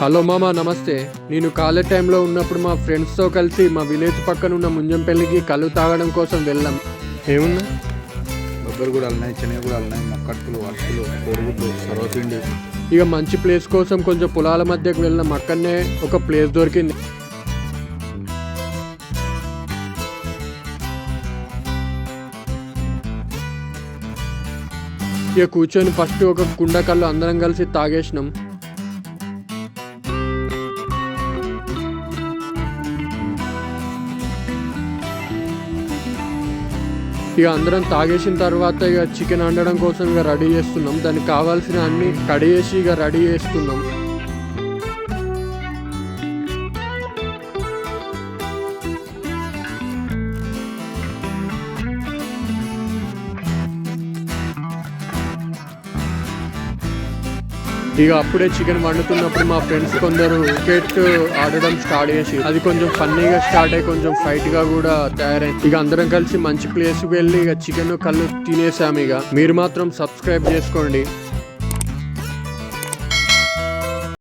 Hello మామ నమస్తే. నేను కాలేజ్ టైంలో ఉన్నప్పుడు మా ఫ్రెండ్స్తో కలిసి మా విలేజ్ పక్కన ఉన్న ముంజంపల్లికి కళ్ళు తాగడం కోసం వెళ్ళాం. ఏమున్నా బొబ్బరు కూడా ఉన్నాయి శనగ కూడా ఉన్నాయి మొక్కట్లు అట్టులు కొడుగుడ్లు సర్వపిండి ఇక మంచి ప్లేస్ కోసం కొంచెం పొలాల మధ్యకు వెళ్ళాం అక్కడనే ఒక ప్లేస్ దొరికింది. ఇక కూర్చొని ఫస్ట్ ఒక కుండ కళ్ళు అందరం కలిసి తాగేసినాం. ఇక అందరం తాగేసిన తర్వాత ఇక చికెన్ వండడం కోసం ఇక రెడీ చేస్తున్నాం. దానికి కావాల్సిన అన్ని కడిగేసి ఇక రెడీ చేస్తున్నాం. ఇక అప్పుడే చికెన్ వండుతున్నప్పుడు మా ఫ్రెండ్స్ కొందరు క్రికెట్ ఆడడం స్టార్ట్ చేసి అది కొంచెం ఫన్నీగా స్టార్ట్ అయ్యి కొంచెం ఫైట్గా కూడా తయారైంది ఇక అందరం కలిసి మంచి ప్లేస్ వెళ్ళి ఇక చికెన్ కళ్ళు తినేసాము ఇక. మీరు మాత్రం సబ్స్క్రైబ్ చేసుకోండి.